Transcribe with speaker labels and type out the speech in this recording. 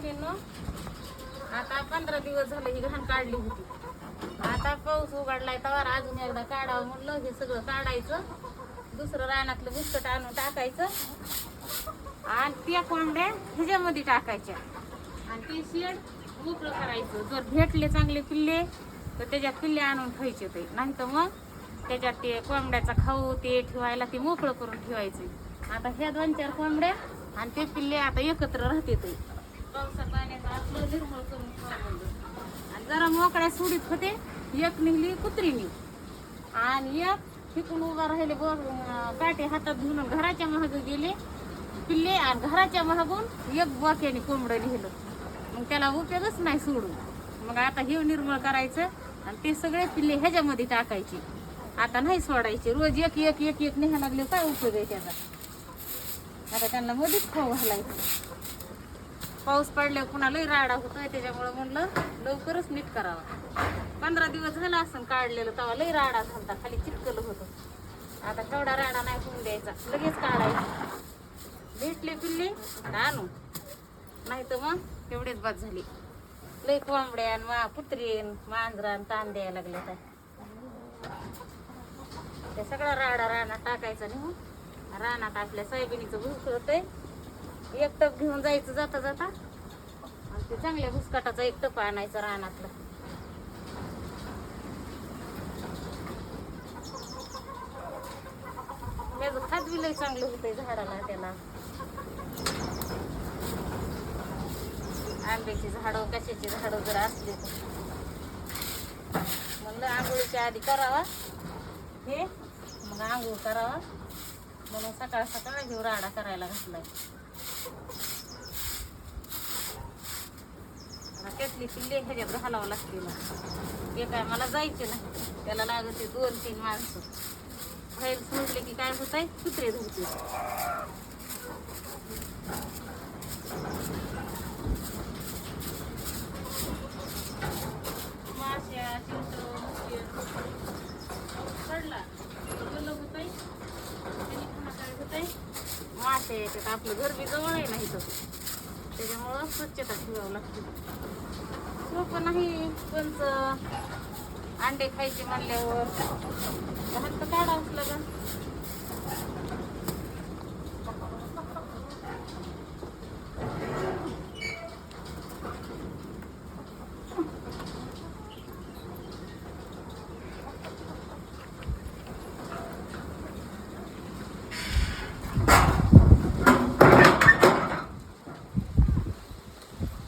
Speaker 1: बहिणींनो आता पंधरा दिवस झाले ही घाण काढली होती. आता पाऊस उघडलाय तवार अजून एकदा काढावं म्हणलं हे सगळं काढायचं. दुसरं रानातलं बुसकट आणून टाकायचं. आणि त्या कोंबड्या ह्याच्यामध्ये टाकायच्या. आणि ते शेड मोकळं करायचं. जर भेटले चांगले पिल्ले तर त्याच्यात पिल्ले आणून खायचे ते. नाही तर मग त्याच्यात ते कोंबड्याचा खाऊ ते ठेवायला ते मोकळं करून ठेवायचे. आता ह्या दोन चार कोंबड्या आणि ते पिल्ले आता एकत्र राहते ते. पावसा आपलं निर्मळ करून खावं आणि जरा मोकळ्या सुडीत होते एक निघली कुत्रीनी आणि एक तिकून उभा राहिले बघ काटे हातात घेऊन घराच्या महाग गेले. पिल्ले आणि घराच्या महागून एक बोक्याने कोंबडं लिहिलं. मग त्याला उपयोगच नाही सोडून. मग आता हे निर्मळ करायचं आणि ते सगळे पिल्ले ह्याच्यामध्ये टाकायचे. आता नाही सोडायचे. रोज एक एक एक एक न्यायला लागले काय उपयोग आहे त्याचा? आता त्यांना मध्येच खाऊ घालायचं. पाऊस पडल्यावर पुन्हा लई राडा होतोय त्याच्यामुळे म्हणलं लवकरच नीट करावा. पंधरा दिवस झाला असं काढलेलं तेव्हा लई राडा झालता खाली चिटकलं होतं. आता तेवढा राडा नाही होऊन द्यायचा लगेच काढायचा. भेटले पिल्ले आणू. नाही तर मग एवढेच बाद झाली. लई कोंबड्यान मा पुत्रीन मांजरान ताण द्यायला लागले काय त्या सगळा राडा रानात टाकायचा नाही रानात आपल्या सोयाबिनीचं भुसकळतंय एक टप घेऊन जायचं जाता जाता ते चांगल्या भुसकाटाचा एक टप आणायचा रानातला. त्याचं खात लय चांगलं होतंय झाडाला त्याला. आंब्याची झाडं कशाची झाडं जर असली तर. म्हणलं आंघोळीच्या आधी करावा. हे मग आंघोळ करावा. म्हणून सकाळ सकाळ घेऊ राडा करायला घातलाय. आता त्यातली पिल्ले ह्याच्यात घालावं लागते ना ते काय मला जायचे नाही त्याला लागते दोन तीन माणसं. बाहेर सोडले की काय होत आहे कुत्रे धरते माश्या चिंटं, पडला चढला. गेलं होत आहे त्याने पुन्हा काय होत आहे मासे येतात आपलं घर बी जवळ आहे ना इथं. त्याच्यामुळं स्वच्छता ठेवावं लागते. सोपं नाही पंच अंडे खायचे म्हणल्यावर तर काढावंच लागेल.